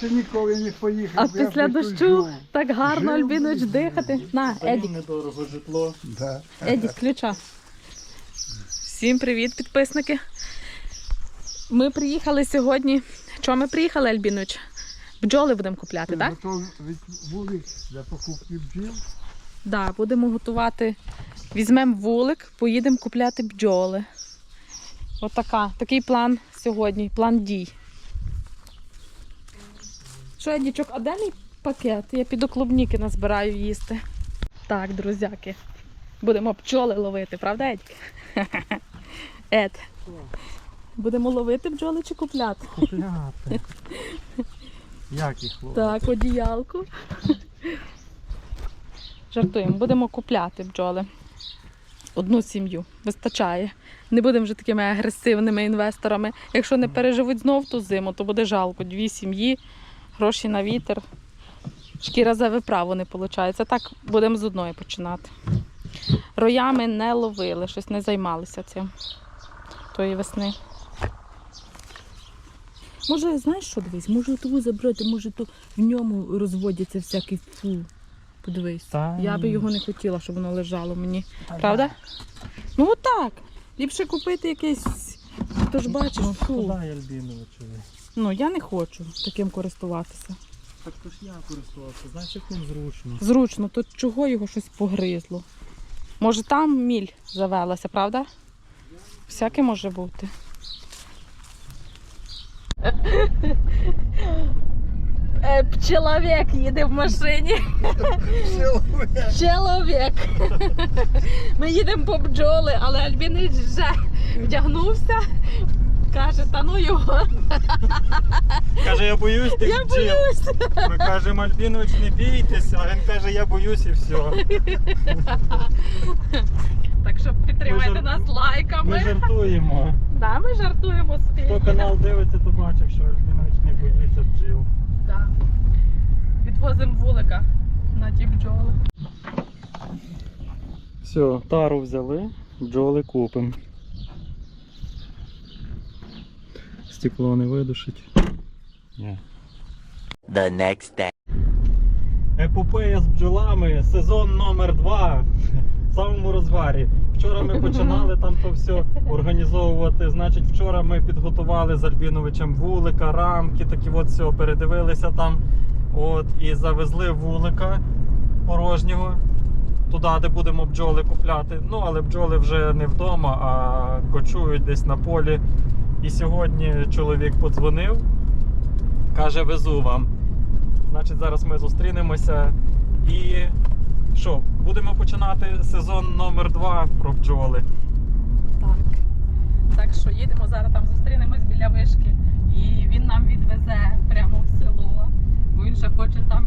Чи ніколи не поїхав. А я після дощу жив. так гарно, Жив Альбінович, дихати. На, Едік, недорого житло. Да. Едік, ключа. Всім привіт, підписники. Ми приїхали сьогодні. Чого ми приїхали, Альбінович? Бджоли будемо купляти, так? Готов від вулик для покупки бджіл. Да, будемо готувати. Візьмемо вулик, поїдемо купляти бджоли. Отака, такий план сьогодні, план дій. Що, Едічок, а де мій пакет? Я піду клубніки назбираю їсти. Так, друзяки. Будемо бджоли ловити, правда, Едік? Ед. Будемо ловити бджоли чи купляти? Купляти. Як їх ловити? Так, одіялку. Жартуємо, будемо купляти бджоли. Одну сім'ю. Вистачає. Не будемо вже такими агресивними інвесторами. Якщо не переживуть знов ту зиму, то буде жалко. Дві сім'ї, гроші на вітер. Шкіра за виправу не виходить. Так будемо з одної починати. Роями не ловили, щось не займалися цим тої весни. Може, знаєш що дивись, може того забрати, може то в ньому розводяться всякий фу. Подивись. Та Я би його не хотіла, щоб воно лежало мені. Правда? Ну так. Ліпше купити якийсь. Ти ж бачиш, Ну, фу. Ну я не хочу таким користуватися. Так то ж я користувався, як ним зручно. Зручно, то чого його щось погризло? Може там міль завелася, правда? Всяке може бути. Е, Чоловік їде в машині. Чоловік. Ми їдемо по бджоли, але Альбінич вже вдягнувся. Каже, та ну його, Каже, я боюсь тих я бджіл. боюсь. Ми кажемо, Альбінович, не бійтеся, а він каже, я боюсь і все. Так що підтримайте Ми жар- нас лайками. Ми жартуємо. Да, ми жартуємо спільно. Хто канал дивиться, то бачив, що Альбінович не боїться бджіл. Да. Відвозимо вулика на ті бджоли. Все, тару взяли, бджоли купимо. Стекло не видушить. Ні. the next day. Епопея з бджолами, сезон номер 2 в самому розгарі. Вчора ми починали там то все організовувати. Значить, вчора ми підготували з Альбіновичем вулика, рамки, такі от все, передивилися там. От, і завезли вулика порожнього туди, де будемо бджоли купляти. Ну, але бджоли вже не вдома, а кочують десь на полі. І сьогодні чоловік подзвонив, каже, везу вам. Значить, зараз ми зустрінемося і що, будемо починати сезон номер 2 про бджоли. Так. Так що їдемо зараз там зустрінемось біля вишки. І він нам відвезе прямо в село. Бо він ще хоче там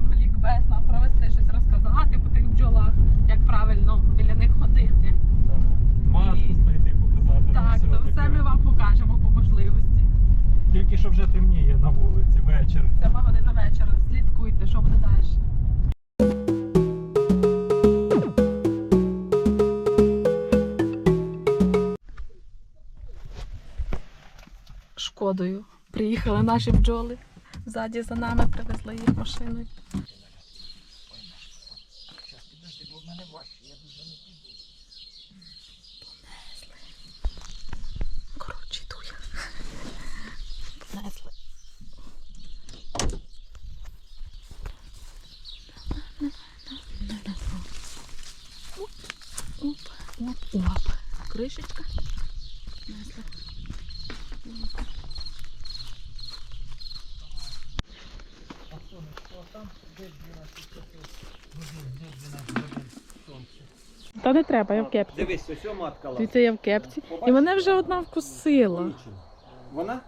Шкодою. Приїхали наші бджоли. Ззаді за нами привезли їх машиною. Коротше, йду я. Понесли. Оп, оп, оп. Кришечка. Несли. Не треба, я в кепці. Дивись, ось матка лапа. Дивіться, я в кепці. І мене вже одна вкусила. Вона?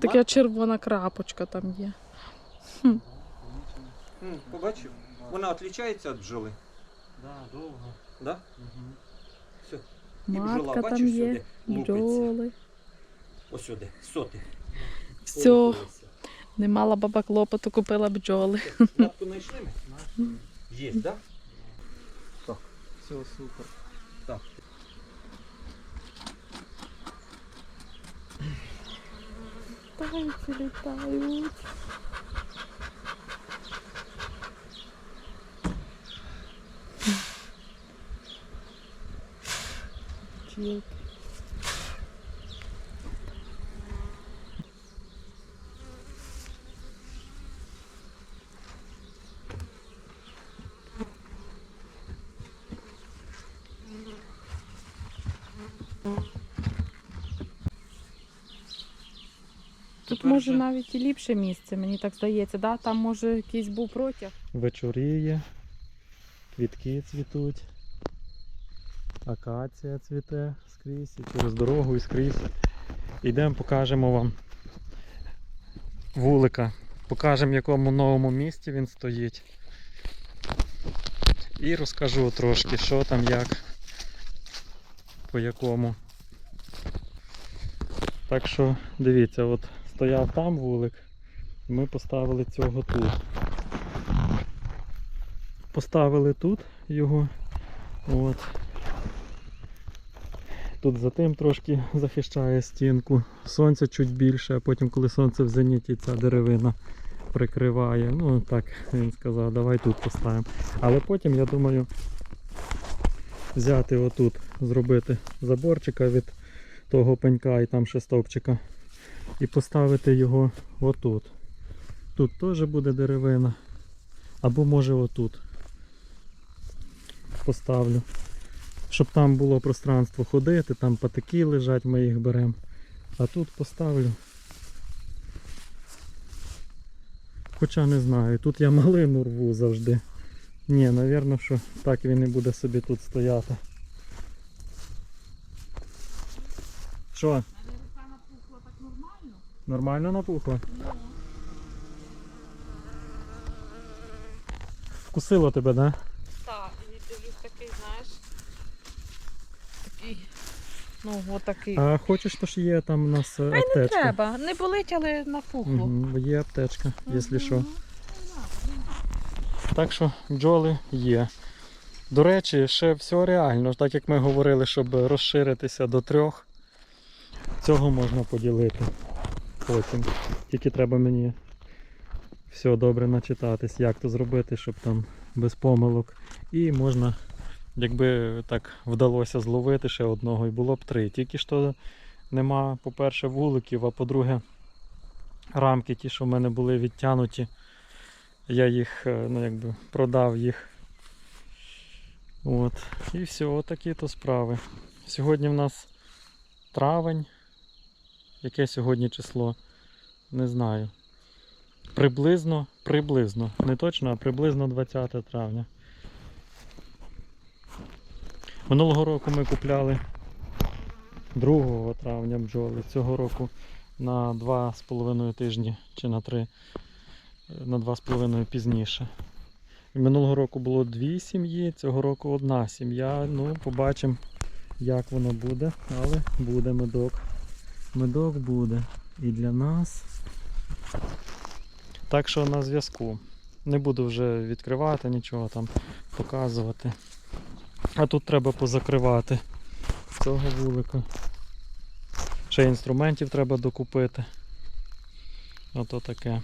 Така червона крапочка там є. М, Побачив. Вона відрізняється від бджоли. Да, довго. Да? Все. І бджола, Матка бачиш, є, сюди лупиться. бджоли. Ось сюди, соти. Все, не мала баба клопоту, купила бджоли. Матку знайшли ми? Є, так? Да? все супер. Так. Танці літають. Чілки. Тут Тепер може вже- навіть і ліпше місце, мені так здається. Да? Там може якийсь був протяг. Вечоріє, квітки цвітуть, акація цвіте скрізь, і через дорогу і скрізь. Йдемо, покажемо вам вулика. Покажемо, в якому новому місті він стоїть. І розкажу трошки, що там, як, по якому. Так що дивіться, от стояв там вулик, ми поставили цього тут. Поставили тут його. От. Тут за тим трошки захищає стінку. Сонце чуть більше, а потім, коли сонце в зеніті, ця деревина прикриває. Ну так він сказав, давай тут поставимо. Але потім, я думаю, взяти отут, зробити заборчика від того пенька і там ще стовпчика. І поставити його отут. Тут теж буде деревина. Або може отут поставлю. Щоб там було пространство ходити, там патики лежать, ми їх беремо. А тут поставлю. Хоча не знаю, тут я малину рву завжди. Ні, напевно, що так він і буде собі тут стояти. Що? Нормально. Напухло? Вкусило тебе, да? Так, і дивлюсь такий, знаєш. Такий. Ну, отакий. А хочеш, то ж є там у нас е, Ай, не треба. Не болить, але напухло. Угу, є аптечка, якщо що. Так що бджоли є. До речі, ще все реально, так як ми говорили, щоб розширитися до трьох, цього можна поділити потім. Тільки треба мені все добре начитатись, як то зробити, щоб там без помилок. І можна, якби так вдалося зловити ще одного, і було б три. Тільки що нема, по-перше, вуликів, а по-друге, рамки, ті, що в мене були відтянуті. Я їх е, ну, якби, продав їх. От. І все, отакі то справи. Сьогодні в нас травень. Яке сьогодні число? Не знаю. Приблизно, приблизно, не точно, а приблизно 20 травня. Минулого року ми купляли 2 травня бджоли. Цього року на 2,5 тижні чи на 3 на 2,5 пізніше. Минулого року було дві сім'ї, цього року одна сім'я. Ну, побачимо, як воно буде, але буде медок. Медок буде і для нас. Так що на зв'язку. Не буду вже відкривати нічого там, показувати. А тут треба позакривати цього вулика. Ще інструментів треба докупити. Ото таке.